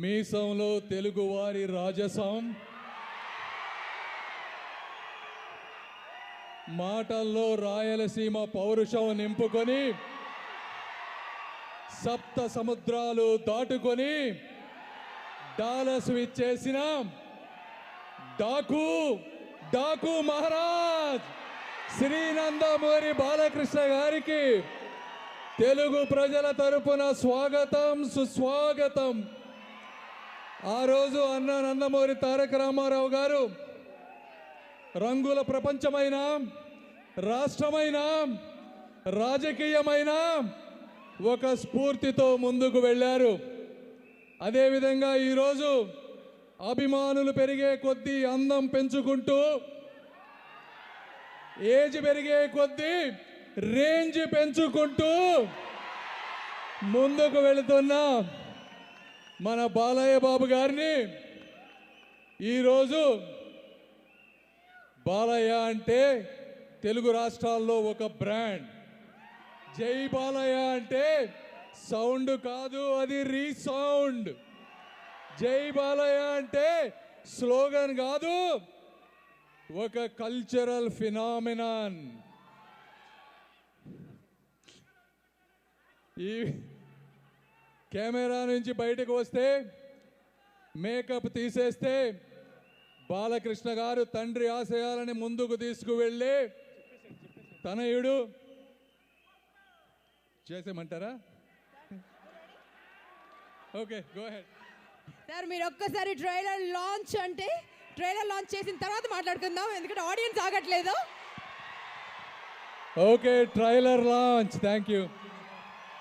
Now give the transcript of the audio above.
మీసంలో తెలుగువారి రాజసం. మాటల్లో రాయలసీమ పౌరుషం నింపుకొని సప్త సముద్రాలు దాటుకొని డాలస్ విచ్చేసిన డాకు డాకు మహారాజ్ శ్రీనందమూరి బాలకృష్ణ గారికి తెలుగు ప్రజల తరపున స్వాగతం సుస్వాగతం. ఆ రోజు అన్న నందమూరి తారక రామారావు గారు రంగుల ప్రపంచమైన రాష్ట్రమైన రాజకీయమైన ఒక స్ఫూర్తితో ముందుకు వెళ్ళారు. అదేవిధంగా ఈరోజు అభిమానులు పెరిగే కొద్దీ అందం పెంచుకుంటూ ఏజ్ పెరిగే కొద్దీ రేంజ్ పెంచుకుంటూ ముందుకు వెళుతున్నాం. మన బాలయ్య బాబు గారిని ఈరోజు బాలయ్య అంటే తెలుగు రాష్ట్రాల్లో ఒక బ్రాండ్. జై బాలయ్య అంటే సౌండ్ కాదు అది రీసౌండ్. జై బాలయ్య అంటే స్లోగన్ కాదు ఒక కల్చరల్ ఫినామినాన్. ఈ కెమెరా నుంచి బయటకు వస్తే మేకప్ తీసేస్తే బాలకృష్ణ గారు తండ్రి ఆశయాలని ముందుకు తీసుకువెళ్ళి తనయుడు చేసేమంటారా ఓకే గో హెడ్ సార్ మీరు ఒక్కసారి ట్రైలర్ లాంచ్ అంటే ట్రైలర్ లాంచ్ చేసిన తర్వాత మాట్లాడుకుందాం ఎందుకంటే ఆడియన్స్ ఆగట్లేదు. Okay trailer launch thank you